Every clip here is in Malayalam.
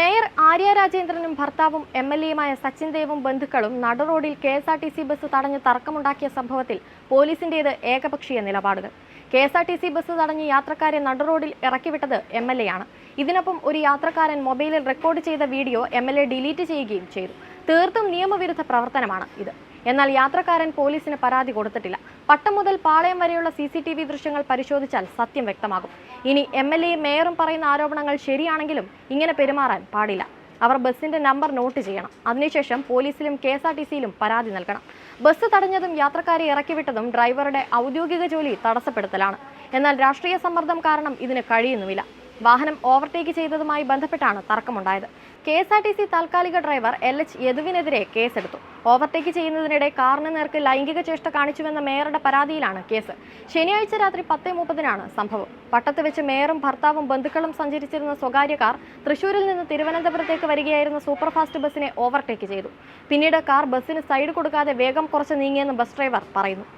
മേയർ ആര്യ രാജേന്ദ്രനും ഭർത്താവും എം എൽ എയുമായ സച്ചിൻ ദേവും ബന്ധുക്കളും നട റോഡിൽ K S R T C bus തടഞ്ഞ് തർക്കമുണ്ടാക്കിയ സംഭവത്തിൽ പോലീസിന്റേത് ഏകപക്ഷീയ നിലപാടുകൾ K S R T C bus തടഞ്ഞ് യാത്രക്കാരെ നട റോഡിൽ ഇറക്കിവിട്ടത് എം എൽ എ ആണ്. ഇതിനൊപ്പം ഒരു യാത്രക്കാരൻ മൊബൈലിൽ റെക്കോർഡ് ചെയ്ത video M L A delete ചെയ്യുകയും ചെയ്തു. തീർത്തും നിയമവിരുദ്ധ പ്രവർത്തനമാണ് ഇത്. എന്നാൽ യാത്രക്കാരൻ പോലീസിന് പരാതി കൊടുത്തിട്ടില്ല. പട്ടം മുതൽ പാളയം വരെയുള്ള സി സി ടി വി ദൃശ്യങ്ങൾ പരിശോധിച്ചാൽ സത്യം വ്യക്തമാകും. ഇനി എം എൽ എയും മേയറും പറയുന്ന ആരോപണങ്ങൾ ശരിയാണെങ്കിലും ഇങ്ങനെ പെരുമാറാൻ പാടില്ല. അവർ ബസ്സിന്റെ നമ്പർ നോട്ട് ചെയ്യണം. അതിനുശേഷം പോലീസിലും കെ എസ് ആർ ടി സിയിലും പരാതി നൽകണം. ബസ് തടഞ്ഞതും യാത്രക്കാരെ ഇറക്കിവിട്ടതും ഡ്രൈവറുടെ ഔദ്യോഗിക ജോലി തടസ്സപ്പെടുത്തലാണ്. എന്നാൽ രാഷ്ട്രീയ സമ്മർദ്ദം കാരണം ഇതിന് കഴിയുന്നുമില്ല. വാഹനം ഓവർടേക്ക് ചെയ്തതുമായി ബന്ധപ്പെട്ടാണ് തർക്കമുണ്ടായത്. K S R T C താൽക്കാലിക ഡ്രൈവർ എൽ എച്ച് യദുവിനെതിരെ കേസെടുത്തു. ഓവർടേക്ക് ചെയ്യുന്നതിനിടെ കാറിന് നേർക്ക് ലൈംഗിക ചേഷ്ട കാണിച്ചുവെന്ന മേയറുടെ പരാതിയിലാണ് കേസ്. ശനിയാഴ്ച രാത്രി പത്തേ മുപ്പതിനാണ് സംഭവം. പട്ടത്ത് വെച്ച് മേയറും ഭർത്താവും ബന്ധുക്കളും സഞ്ചരിച്ചിരുന്ന സ്വകാര്യ കാർ തൃശൂരിൽ നിന്ന് തിരുവനന്തപുരത്തേക്ക് വരികയായിരുന്ന സൂപ്പർഫാസ്റ്റ് ബസ്സിനെ ഓവർടേക്ക് ചെയ്തു. പിന്നീട് കാർ ബസ്സിന് സൈഡ് കൊടുക്കാതെ വേഗം കുറച്ച് നീങ്ങിയെന്ന് ബസ് ഡ്രൈവർ പറയുന്നു.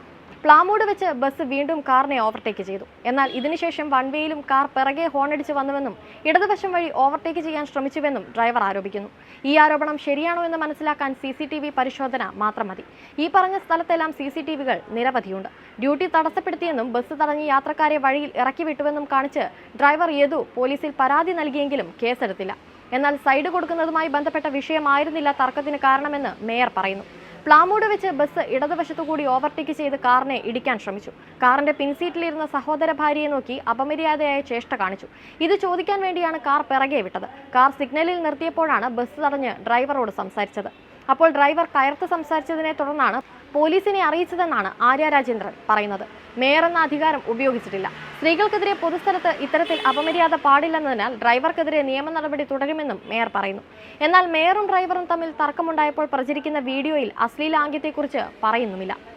പ്ലാമൂട് വെച്ച് ബസ് വീണ്ടും കാറിനെ ഓവർടേക്ക് ചെയ്തു. എന്നാൽ ഇതിനുശേഷം വൺവേയിലും കാർ പിറകെ ഹോണടിച്ച് വന്നുവെന്നും ഇടതുവശം വഴി ഓവർടേക്ക് ചെയ്യാൻ ശ്രമിച്ചുവെന്നും ഡ്രൈവർ ആരോപിക്കുന്നു. ഈ ആരോപണം ശരിയാണോ എന്ന് മനസ്സിലാക്കാൻ സി പരിശോധന മാത്രം മതി. ഈ പറഞ്ഞ സ്ഥലത്തെല്ലാം സി സി ടി വികൾ നിരവധിയുണ്ട്. ഡ്യൂട്ടി തടസ്സപ്പെടുത്തിയെന്നും ബസ് തടഞ്ഞ് യാത്രക്കാരെ വഴിയിൽ ഇറക്കി വിട്ടുവെന്നും കാണിച്ച് ഡ്രൈവർ യദു പോലീസിൽ പരാതി നൽകിയെങ്കിലും കേസെടുത്തില്ല. എന്നാൽ സൈഡ് കൊടുക്കുന്നതുമായി ബന്ധപ്പെട്ട വിഷയമായിരുന്നില്ല തർക്കത്തിന് കാരണമെന്ന് മേയർ പറയുന്നു. പ്ലാമൂട് വെച്ച് ബസ് ഇടതുവശത്തു കൂടി ഓവർടേക്ക് ചെയ്ത് കാറിനെ ഇടിക്കാൻ ശ്രമിച്ചു. കാറിന്റെ പിൻസീറ്റിലിരുന്ന സഹോദര ഭാര്യയെ നോക്കി അപമര്യാദയായ ചേഷ്ട കാണിച്ചു. ഇത് ചോദിക്കാൻ വേണ്ടിയാണ് കാർ പിറകെ വിട്ടത്. കാർ സിഗ്നലിൽ നിർത്തിയപ്പോഴാണ് ബസ് തടഞ്ഞ് ഡ്രൈവറോട് സംസാരിച്ചത്. അപ്പോൾ ഡ്രൈവർ കയർത്ത് സംസാരിച്ചതിനെ തുടർന്നാണ് പോലീസിനെ അറിയിച്ചതെന്നാണ് ആര്യ രാജേന്ദ്രൻ പറയുന്നത്. മേയർ എന്ന അധികാരം ഉപയോഗിച്ചിട്ടില്ല. സ്ത്രീകൾക്കെതിരെ പൊതുസ്ഥലത്ത് ഇത്തരത്തിൽ അപമര്യാദ പാടില്ലെന്നതിനാൽ ഡ്രൈവർക്കെതിരെ നിയമ നടപടി തുടരുമെന്നും മേയർ പറയുന്നു. എന്നാൽ മേയറും ഡ്രൈവറും തമ്മിൽ തർക്കമുണ്ടായപ്പോൾ പ്രചരിക്കുന്ന വീഡിയോയിൽ അശ്ലീലാംഗ്യത്തെക്കുറിച്ച് പറയുന്നുമില്ല.